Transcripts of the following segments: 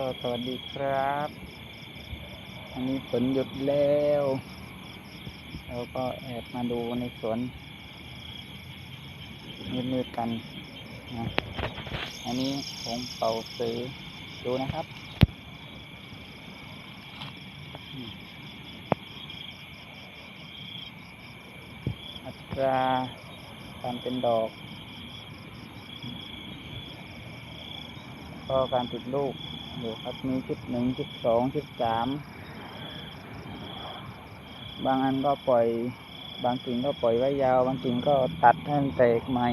ก็สวัสดีครับอันนี้ฝนหยุดแล้วเราก็แอบมาดูในสวนมืดๆกันนะอันนี้ผมเป่าซื้อดูนะครับอัตราการเป็นดอก ก็การติดลูก อยู่ครับมีชุดหนึ่งชุดสองชุดสามบางอันก็ปล่อย บางกิ่งก็ปล่อยไว้ยาว บางกิ่งก็ตัดให้มันแตกใหม่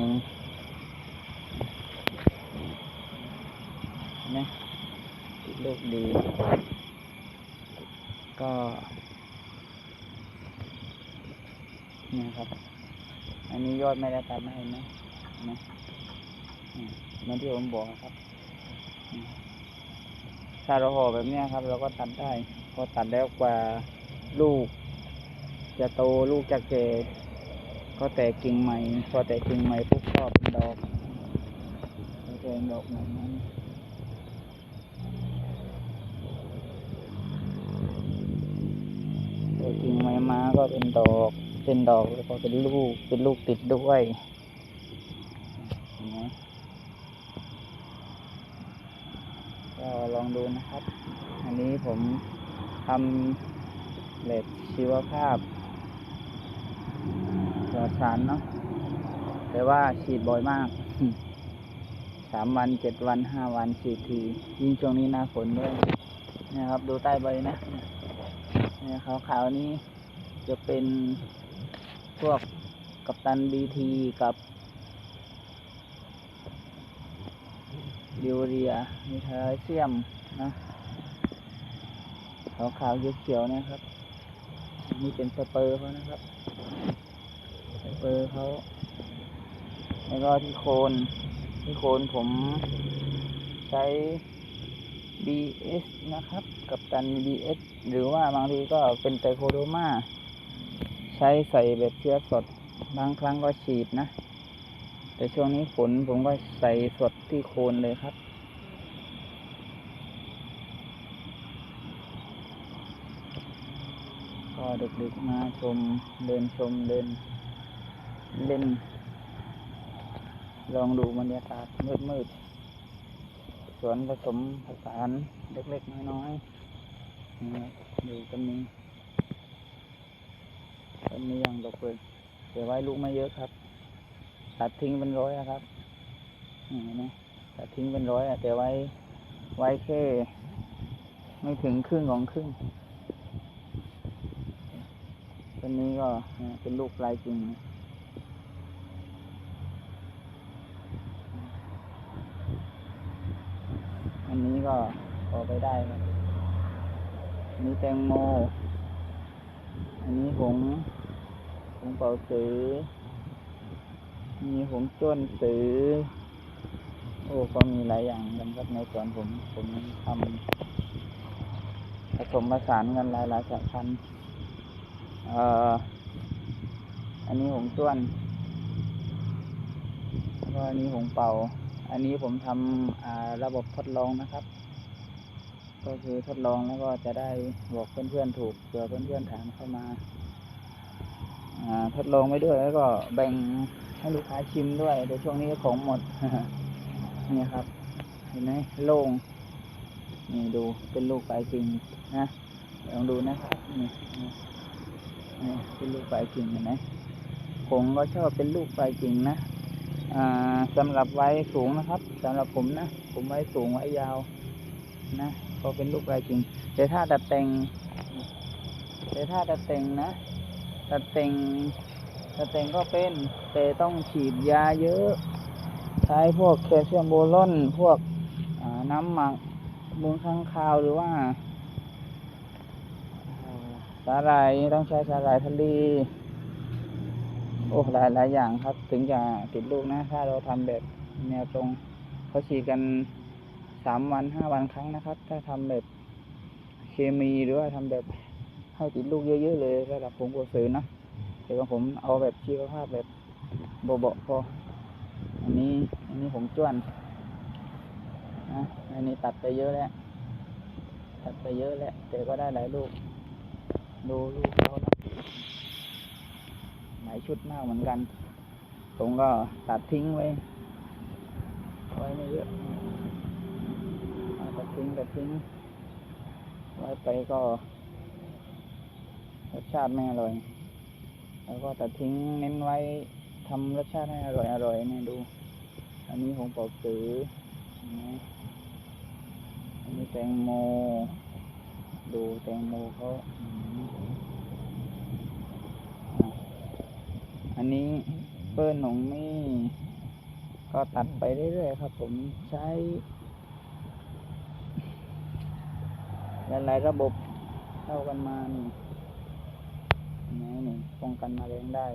เนไหมติดลูกดี ก็นี่ครับ อันนี้ยอดไม่ได้ตัดมาเห็นไหมเห็นไหมอืมเหมือนที่ผมบอกครับ ถ้าเราห่อแบบนี้ครับ เราก็ตัดได้ พอตัดแล้วกว่าลูก จะโตลูกจะแก่ก็แตกกิ่งใหม่พอแตกกิ่งใหม่ปุ๊บก็เป็นดอกเป็นดอกใหม่นั้นตัวกิ่งใหม่มาก็เป็นดอก เป็นดอกแล้วก็เป็นลูกเป็นลูกติดด้วยนไหม ก็ลองดูนะครับ อันนี้ผมทำเหล็กชีวภาพตัวสารเนาะแต่ว่าฉีดบ่อยมากสามวันเจ็ดวันห้าวันฉีดทียิ่งช่วงนี้หน้าฝนด้วยนี่ยครับ ดูใต้ใบนะเนี่ยขาวๆนี้จะเป็นพวกกัปตันบีทีกับ ดิวเรีย มีไทรเซียมนะขาวขาวๆเขียวๆนะครับ นี่เป็นสเปอร์เขานะครับ สเปอร์เขา แล้วก็ที่โคนที่โคนผมใช้ BS นะครับ กับตัน BS หรือว่าบางทีก็เป็นไตโคโดมา ใช้ใส่แบบเชื้อสด บางครั้งก็ฉีดนะ แต่ช่วงนี้ฝนผมก็ใส่สดที่โคนเลยครับ ก็ดึกๆมาชมเดินชมเดินเล่น ลองดูบรรยากาศมืดๆสวนผสมผสานเล็กๆน้อยๆนี่ครับดูต้นนี้ต้นนี้ยังดกเลยเดี๋ยวไว้ลูกไม่เยอะครับ ตัดทิ้งเป็นร้อยอะครับนี่นไหมตัดทิ้งเป็นร้อยอะแต่ไว้ ไว้แค่ ไม่ถึงครึ่งของครึ่งต้นนี้ก็เป็นลูกปลายจริงนะอันนี้ก็พอไปได้ครับอันนี้แตงโม อันนี้หงส์หงเป่าสือ มีหงส์จ้วนสือ โอ้ก็มีหลายอย่างกันครับในสวนผม ผมทำผสมผสานกันหลายหลายสายพันธุ์เอ่อ อันนี้หงส์จ้วนแล้วก็อันนี้หงส์เป่า อันนี้ผมทำระบบทดลองนะครับ ก็คือทดลองแล้วก็จะได้บอกเพื่อนๆถูกเผื่อเพื่อนๆถามเข้ามาทดลองไว้ด้วยแล้วก็แบ่ง ให้ลูกค้าชิมด้วยแต่ช่วงนี้ของหมดนี่ครับ เห็นไหมโล่งนี่ดูเป็นลูกปลายจริงนะลองดูนะครับนี่นี่เป็นลูกปลายจริงเห็นไหมผมก็ชอบเป็นลูกปลายจริงนะอ่าสำหรับไว้สูงนะครับสำหรับผมนะผมไว้สูงไว้ยาว นะก็เป็นลูกปลายจริงแต่ถ้าตัดแต่งแต่ถ้าตัดแต่งนะตัดแต่ง ตัดแต่งก็เป็นแต่ต้องฉีดยาเยอะ ใช้พวกแคลเซียมโบรอนพวกน้ำหมักมูลค้างคาวหรือว่าสาหร่ายต้องใช้สาหร่ายทะเลโอ้หลายหลายอย่างครับ ถึงจะติดลูกนะ ถ้าเราทำแบบแนวตรงเขาฉีดกันสามวันห้าวันครั้งนะครับ ถ้าทำแบบเคมีหรือว่าทำแบบให้ติดลูกเยอะๆเลยระดับผมกสือนะ แต่ว่าผมเอาแบบชีวภาพแบบเบาๆพอ อันนี้ อันนี้ผมจ้วนนะอันนี้ตัดไปเยอะแล้ว ตัดไปเยอะแหละแต่ก็ได้หลายลูก ดูลูกเขานะหลายชุดมากเหมือนกัน ผมก็ตัดทิ้งไว้ ไว้ไม่เยอะตัดทิ้งตัดทิ้ง ไว้ไปก็รสชาติไม่อร่อย แล้วก็ตัดทิ้งเน้นไว้ทำรสชาติให้อร่อยอร่อยเนี่ยดู อันนี้ของปอกสืออันนี้แตงโม ดูแตงโมเขาอันนี้เปิ้ลหนงนี่ก็ตัดไปเรื่อยๆครับ ผมใช้หลายๆระบบเข้ากันมานี่เห็นนี่ ป้องกันมะเร็งได้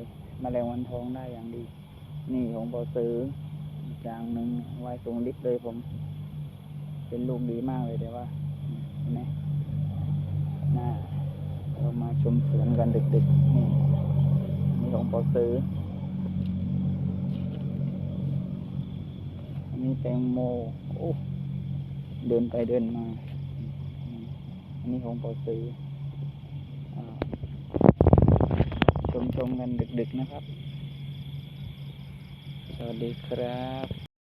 มะเร็งวันทองได้อย่างดี นี่ของบอซื้ออย่างหนึ่งไว้ตรงลิฟเลยผม เป็นลูกดีมากเลยเดี๋ยวว่าเห็นไหมน่าเรามาชมสวนกันดึกๆนี่นี่ของบอซื้ออันนี้แตงโมโอ้เดินไปเดินมา อันนี้ของปอซื้ออ่าช มชมๆกันดึกๆนะครับ สวัสดีครับ